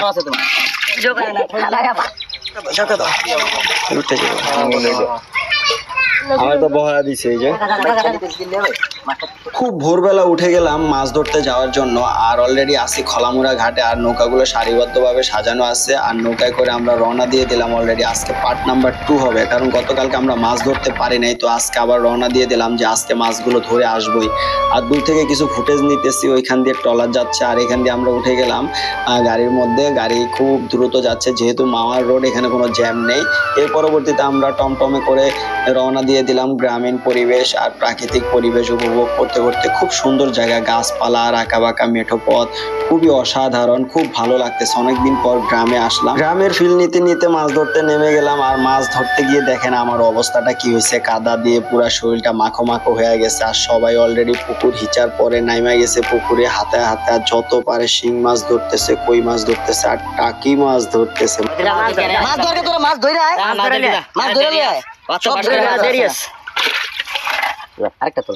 আরও আছে তোমার না লাগা দাও আমার তো বহরা দিছে এই যে। খুব ভোরবেলা উঠে গেলাম মাছ ধরতে যাওয়ার জন্য, আর অলরেডি আসি খলামুড়া ঘাটে, আর নৌকাগুলো সারিবদ্ধভাবে সাজানো আছে, আর নৌকায় করে আমরা রওনা দিয়ে দিলাম অলরেডি আজকে পার্ট নাম্বার টু হবে, কারণ গতকালকে আমরা মাছ ধরতে পারি নাই, তো আজকে আবার রওনা দিয়ে দিলাম যে আজকে মাছগুলো ধরে আসবোই। আর দূর থেকে কিছু ফুটেজ নিতেছি, ওইখান দিয়ে ট্রলার যাচ্ছে, আর এখান দিয়ে আমরা উঠে গেলাম গাড়ির মধ্যে। গাড়ি খুব দ্রুত যাচ্ছে, যেহেতু মাওয়ার রোড এখানে কোনো জ্যাম নেই। এর পরবর্তীতে আমরা টমটমে করে রওনা দিয়ে দিলাম গ্রামীণ পরিবেশ আর প্রাকৃতিক পরিবেশ উপভোগ করতে করতে খুব সুন্দর জায়গা গাছপালা আর আঁকা বাঁকা মেঠো পথ খুবই অসাধারণ খুব ভালো লাগতেছে। অনেকদিন পর গ্রামে আসলাম। গ্রামের ফিল নিতে নিতে মাছ ধরতে নেমে গেলাম আর মাছ ধরতে গিয়ে দেখেন আমার অবস্থাটা কি হয়েছে। কাদা দিয়ে পুরো শরীরটা মাখো মাখো হয়ে গেছে আর সবাই অলরেডি পুকুর হিচার পরে নাইমা গেছে পুকুরে হাতে হাতে আর যত পারে শিং মাছ ধরতেছে কই মাছ ধরতেছে আর টাকি মাছ ধরতেছে। মাছ ধরকে তোরা? মাছ ধরে আয়। মাছ ধরে মাছ আয় আরেকটা তো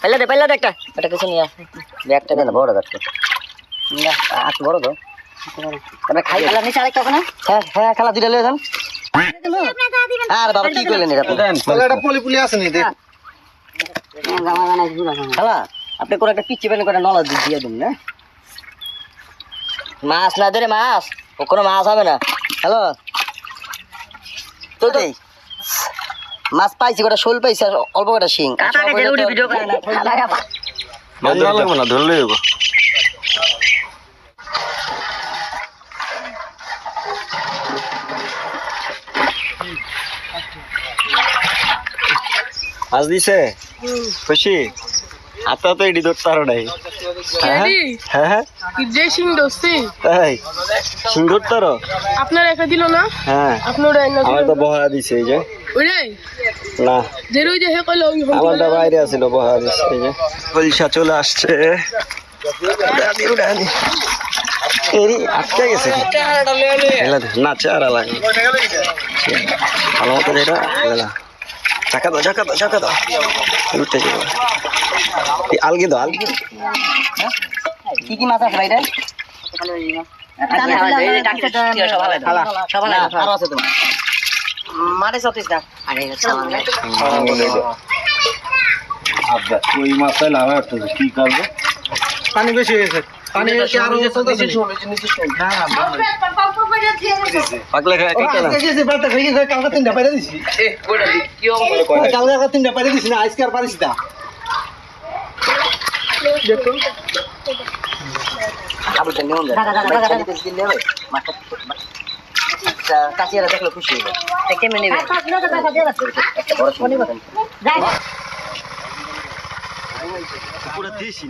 পাইলা দে পাইলা দে একটা। এটা কিছু নিয়ে ব্যাগটা না বড় ব্যাগটা। না আজ বড় তো তবে খাই খেলা নিচে আরেকটা ওখানে? হ্যাঁ হ্যাঁ খেলা দুইটা লিয়ে যান। আর বাবা কি করলেন এটা একটা পলি পুলি আছে নি দেখ খেলা আপনি করে একটা পিচ্ছি পেন করে নলা দিয়ে দিন না মাছ না ধরে মাছ ও কোনো মাছ হবে না। হ্যালো? তো মাছ পাইছি কটা শোল পাইছি আর অল্প কটা শিং। না ধরলে মাছ দিছে? খুশি? হাতে তো এডি ধরতে পারো নাই। হ্যাঁ হ্যাঁ যে সিং দোস্তি তাই সিং ধরতে পারো? আপনার একা দিল না? হ্যাঁ। আপনার আমার তো বহা দিছে এই যে। না। আমারটা বাইরে আছিল বহা দিছে এই যে। বলছা চলে আসছে। আটকে গেছে। না চারা লাগে। ভালো মতো যেটা এলা চাকা দাও চাকা দাও চাকা দাও। উঠে যাব আলগি দাও আলগি। কি কি মাছ আছে ভাই রে? আরও আছে তোমার। মারে সতিস না আরে ওই মাথায় লাভা উঠতেছে কি করবে পানি বেশি হয়েছে পানি বেশি আরও চলতেছে পাগলা খায় কেটে না কালকে তিনটা পাইরে দিছি। কালকে তিনটা পাইরে দিছি না আজকে আর পারিস না। আবুটা নিয়ম কাচিয়ারা দেখলে খুশি হবে কেমনে নেবে? একটা বড় পুরো দিছি না।